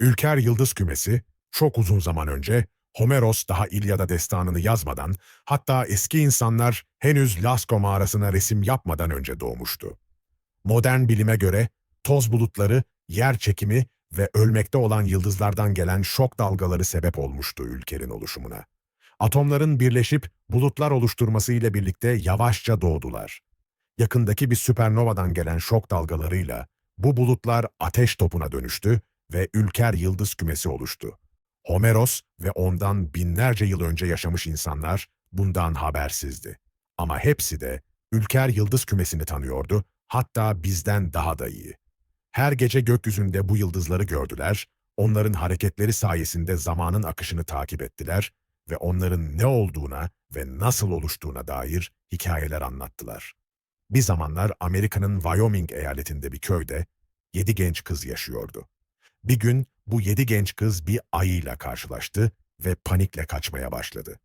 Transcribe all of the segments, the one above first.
Ülker Yıldız Kümesi, çok uzun zaman önce Homeros daha İlyada destanını yazmadan, hatta eski insanlar henüz Lasko mağarasına resim yapmadan önce doğmuştu. Modern bilime göre toz bulutları, yer çekimi ve ölmekte olan yıldızlardan gelen şok dalgaları sebep olmuştu ülkenin oluşumuna. Atomların birleşip bulutlar oluşturması ile birlikte yavaşça doğdular. Yakındaki bir süpernovadan gelen şok dalgalarıyla bu bulutlar ateş topuna dönüştü ve ülker yıldız kümesi oluştu. Homeros ve ondan binlerce yıl önce yaşamış insanlar bundan habersizdi. Ama hepsi de ülker yıldız kümesini tanıyordu, hatta bizden daha da iyi. Her gece gökyüzünde bu yıldızları gördüler, onların hareketleri sayesinde zamanın akışını takip ettiler ve onların ne olduğuna ve nasıl oluştuğuna dair hikayeler anlattılar. Bir zamanlar Amerika'nın Wyoming eyaletinde bir köyde yedi genç kız yaşıyordu. Bir gün bu yedi genç kız bir ayıyla karşılaştı ve panikle kaçmaya başladı.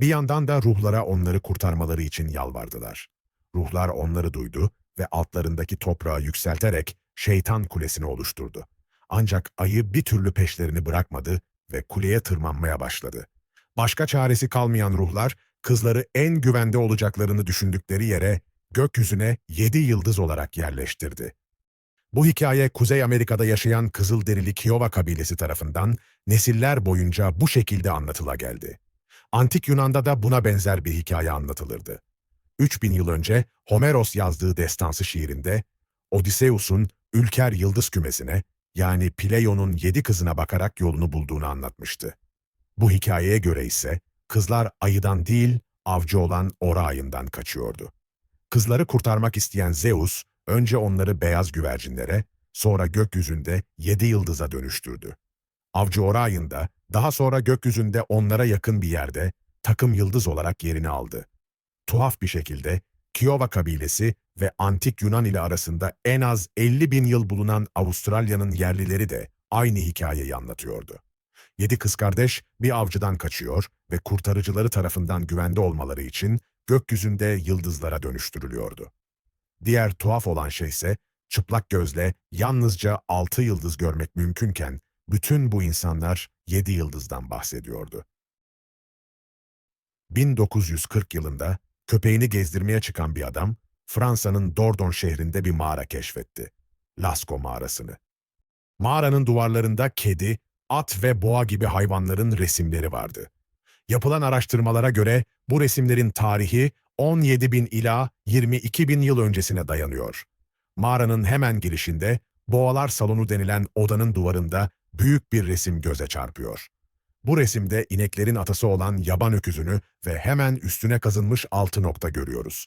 Bir yandan da ruhlara onları kurtarmaları için yalvardılar. Ruhlar onları duydu ve altlarındaki toprağı yükselterek şeytan kulesini oluşturdu. Ancak ayı bir türlü peşlerini bırakmadı ve kuleye tırmanmaya başladı. Başka çaresi kalmayan ruhlar, kızları en güvende olacaklarını düşündükleri yere gökyüzüne yedi yıldız olarak yerleştirdi. Bu hikaye Kuzey Amerika'da yaşayan Kızılderili Kiowa kabilesi tarafından nesiller boyunca bu şekilde anlatıla geldi. Antik Yunan'da da buna benzer bir hikaye anlatılırdı. 3000 yıl önce Homeros yazdığı destansı şiirinde Odysseus'un Ülker Yıldız Kümesi'ne yani Pleiion'un yedi kızına bakarak yolunu bulduğunu anlatmıştı. Bu hikayeye göre ise kızlar ayıdan değil avcı olan Ora ayından kaçıyordu. Kızları kurtarmak isteyen Zeus, önce onları beyaz güvercinlere, sonra gökyüzünde yedi yıldıza dönüştürdü. Avcı Orion da daha sonra gökyüzünde onlara yakın bir yerde takım yıldız olarak yerini aldı. Tuhaf bir şekilde Kiowa kabilesi ve antik Yunan ile arasında en az 50 bin yıl bulunan Avustralya'nın yerlileri de aynı hikayeyi anlatıyordu. Yedi kız kardeş bir avcıdan kaçıyor ve kurtarıcıları tarafından güvende olmaları için gökyüzünde yıldızlara dönüştürülüyordu. Diğer tuhaf olan şey ise çıplak gözle yalnızca altı yıldız görmek mümkünken bütün bu insanlar yedi yıldızdan bahsediyordu. 1940 yılında köpeğini gezdirmeye çıkan bir adam Fransa'nın Dordogne şehrinde bir mağara keşfetti. Lascaux mağarasını. Mağaranın duvarlarında kedi, at ve boğa gibi hayvanların resimleri vardı. Yapılan araştırmalara göre bu resimlerin tarihi 17 bin ila 22 bin yıl öncesine dayanıyor. Mağaranın hemen girişinde boğalar salonu denilen odanın duvarında büyük bir resim göze çarpıyor. Bu resimde ineklerin atası olan yaban öküzünü ve hemen üstüne kazınmış altı nokta görüyoruz.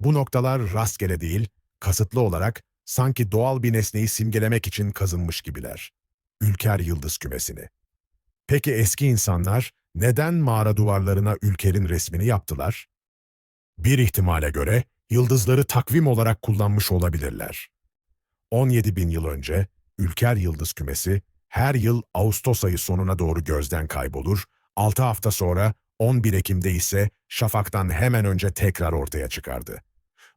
Bu noktalar rastgele değil, kasıtlı olarak sanki doğal bir nesneyi simgelemek için kazınmış gibiler. Ülker Yıldız Kümesi'ni. Peki eski insanlar neden mağara duvarlarına ülkerin resmini yaptılar? Bir ihtimale göre yıldızları takvim olarak kullanmış olabilirler. 17 bin yıl önce Ülker Yıldız Kümesi her yıl Ağustos ayı sonuna doğru gözden kaybolur, 6 hafta sonra 11 Ekim'de ise şafaktan hemen önce tekrar ortaya çıkardı.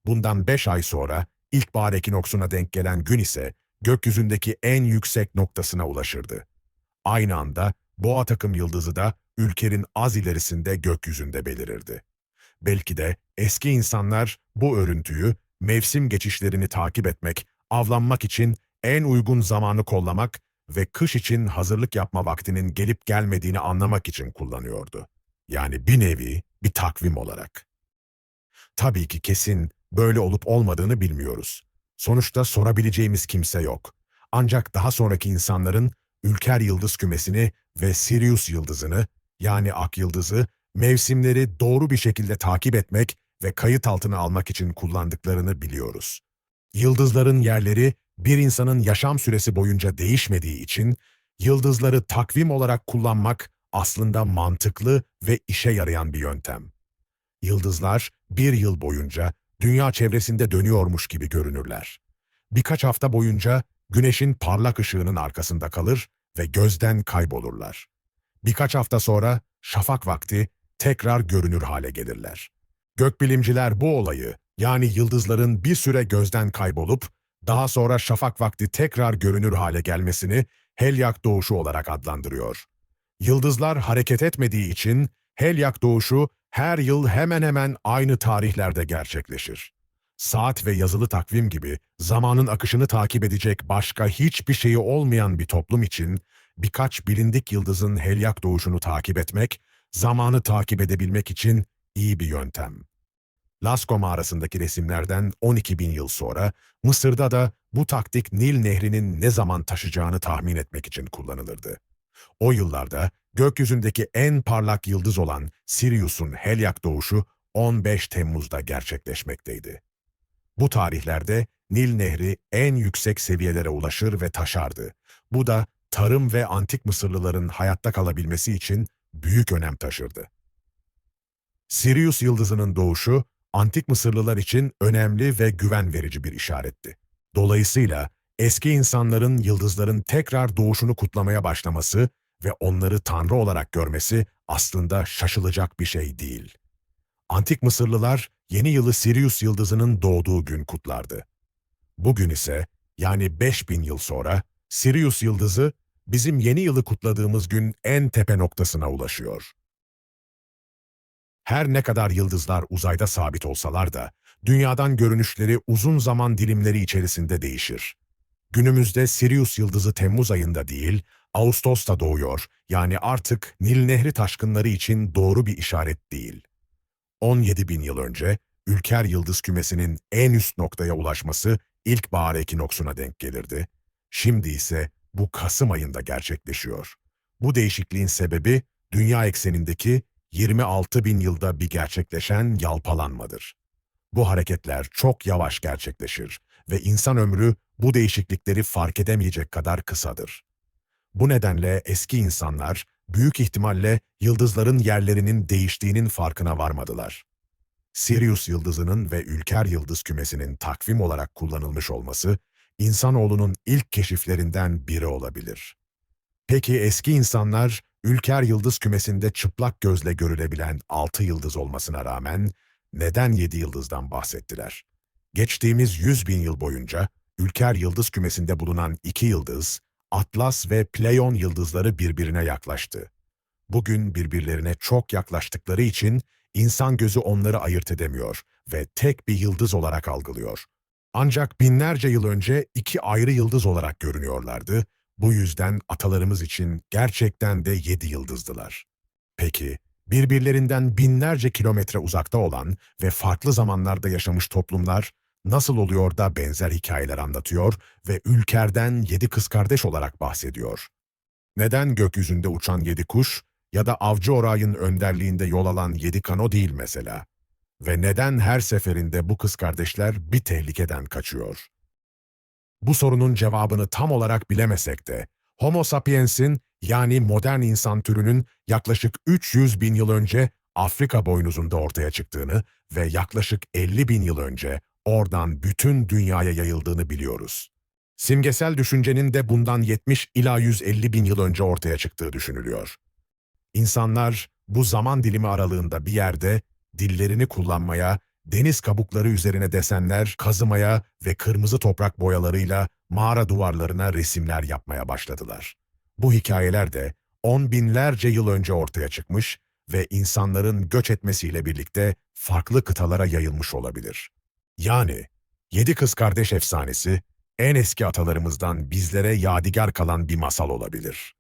Bundan 5 ay sonra ilkbahar ekinoksuna denk gelen gün ise gökyüzündeki en yüksek noktasına ulaşırdı. Aynı anda Boğa takım yıldızı da ülkenin az ilerisinde gökyüzünde belirirdi. Belki de eski insanlar bu örüntüyü mevsim geçişlerini takip etmek, avlanmak için en uygun zamanı kollamak ve kış için hazırlık yapma vaktinin gelip gelmediğini anlamak için kullanıyordu. Yani bir nevi bir takvim olarak. Tabii ki kesin böyle olup olmadığını bilmiyoruz. Sonuçta sorabileceğimiz kimse yok. Ancak daha sonraki insanların Ülker Yıldız kümesini ve Sirius yıldızını yani Ak Yıldızı mevsimleri doğru bir şekilde takip etmek ve kayıt altına almak için kullandıklarını biliyoruz. Yıldızların yerleri bir insanın yaşam süresi boyunca değişmediği için yıldızları takvim olarak kullanmak aslında mantıklı ve işe yarayan bir yöntem. Yıldızlar bir yıl boyunca dünya çevresinde dönüyormuş gibi görünürler. Birkaç hafta boyunca güneşin parlak ışığının arkasında kalır ve gözden kaybolurlar. Birkaç hafta sonra şafak vakti tekrar görünür hale gelirler. Gökbilimciler bu olayı yani yıldızların bir süre gözden kaybolup daha sonra şafak vakti tekrar görünür hale gelmesini Helyak doğuşu olarak adlandırıyor. Yıldızlar hareket etmediği için Helyak doğuşu her yıl hemen hemen aynı tarihlerde gerçekleşir. Saat ve yazılı takvim gibi zamanın akışını takip edecek başka hiçbir şeyi olmayan bir toplum için birkaç bilindik yıldızın helyak doğuşunu takip etmek, zamanı takip edebilmek için iyi bir yöntem. Lascaux mağarasındaki resimlerden 12 bin yıl sonra Mısır'da da bu taktik Nil Nehri'nin ne zaman taşacağını tahmin etmek için kullanılırdı. O yıllarda gökyüzündeki en parlak yıldız olan Sirius'un helyak doğuşu 15 Temmuz'da gerçekleşmekteydi. Bu tarihlerde Nil Nehri en yüksek seviyelere ulaşır ve taşardı. Bu da tarım ve antik Mısırlıların hayatta kalabilmesi için büyük önem taşırdı. Sirius yıldızının doğuşu, antik Mısırlılar için önemli ve güven verici bir işaretti. Dolayısıyla eski insanların yıldızların tekrar doğuşunu kutlamaya başlaması ve onları tanrı olarak görmesi aslında şaşılacak bir şey değil. Antik Mısırlılar yeni yılı Sirius yıldızının doğduğu gün kutlardı. Bugün ise yani 5000 yıl sonra Sirius yıldızı bizim yeni yılı kutladığımız gün en tepe noktasına ulaşıyor. Her ne kadar yıldızlar uzayda sabit olsalar da dünyadan görünüşleri uzun zaman dilimleri içerisinde değişir. Günümüzde Sirius yıldızı Temmuz ayında değil, Ağustos'ta doğuyor. Yani artık Nil Nehri taşkınları için doğru bir işaret değil. 17 bin yıl önce Ülker Yıldız kümesinin en üst noktaya ulaşması ilkbahar ekinoksuna denk gelirdi. Şimdi ise bu Kasım ayında gerçekleşiyor. Bu değişikliğin sebebi dünya eksenindeki 26 bin yılda bir gerçekleşen yalpalanmadır. Bu hareketler çok yavaş gerçekleşir ve insan ömrü bu değişiklikleri fark edemeyecek kadar kısadır. Bu nedenle eski insanlar büyük ihtimalle yıldızların yerlerinin değiştiğinin farkına varmadılar. Sirius yıldızının ve Ülker yıldız kümesinin takvim olarak kullanılmış olması, insanoğlunun ilk keşiflerinden biri olabilir. Peki eski insanlar, Ülker yıldız kümesinde çıplak gözle görülebilen altı yıldız olmasına rağmen neden yedi yıldızdan bahsettiler? Geçtiğimiz yüz bin yıl boyunca Ülker yıldız kümesinde bulunan iki yıldız, Atlas ve Pleion yıldızları birbirine yaklaştı. Bugün birbirlerine çok yaklaştıkları için insan gözü onları ayırt edemiyor ve tek bir yıldız olarak algılıyor. Ancak binlerce yıl önce iki ayrı yıldız olarak görünüyorlardı. Bu yüzden atalarımız için gerçekten de yedi yıldızdılar. Peki, birbirlerinden binlerce kilometre uzakta olan ve farklı zamanlarda yaşamış toplumlar nasıl oluyor da benzer hikayeler anlatıyor ve Ülker'den yedi kız kardeş olarak bahsediyor. Neden gökyüzünde uçan yedi kuş ya da avcı orayın önderliğinde yol alan yedi kano değil mesela? Ve neden her seferinde bu kız kardeşler bir tehlikeden kaçıyor? Bu sorunun cevabını tam olarak bilemesek de, Homo sapiens'in yani modern insan türünün yaklaşık 300 bin yıl önce Afrika boynuzunda ortaya çıktığını ve yaklaşık 50 bin yıl önce oradan bütün dünyaya yayıldığını biliyoruz. Simgesel düşüncenin de bundan 70 ila 150 bin yıl önce ortaya çıktığı düşünülüyor. İnsanlar bu zaman dilimi aralığında bir yerde dillerini kullanmaya, deniz kabukları üzerine desenler kazımaya ve kırmızı toprak boyalarıyla mağara duvarlarına resimler yapmaya başladılar. Bu hikayeler de on binlerce yıl önce ortaya çıkmış ve insanların göç etmesiyle birlikte farklı kıtalara yayılmış olabilir. Yani Yedi Kız Kardeş efsanesi en eski atalarımızdan bizlere yadigar kalan bir masal olabilir.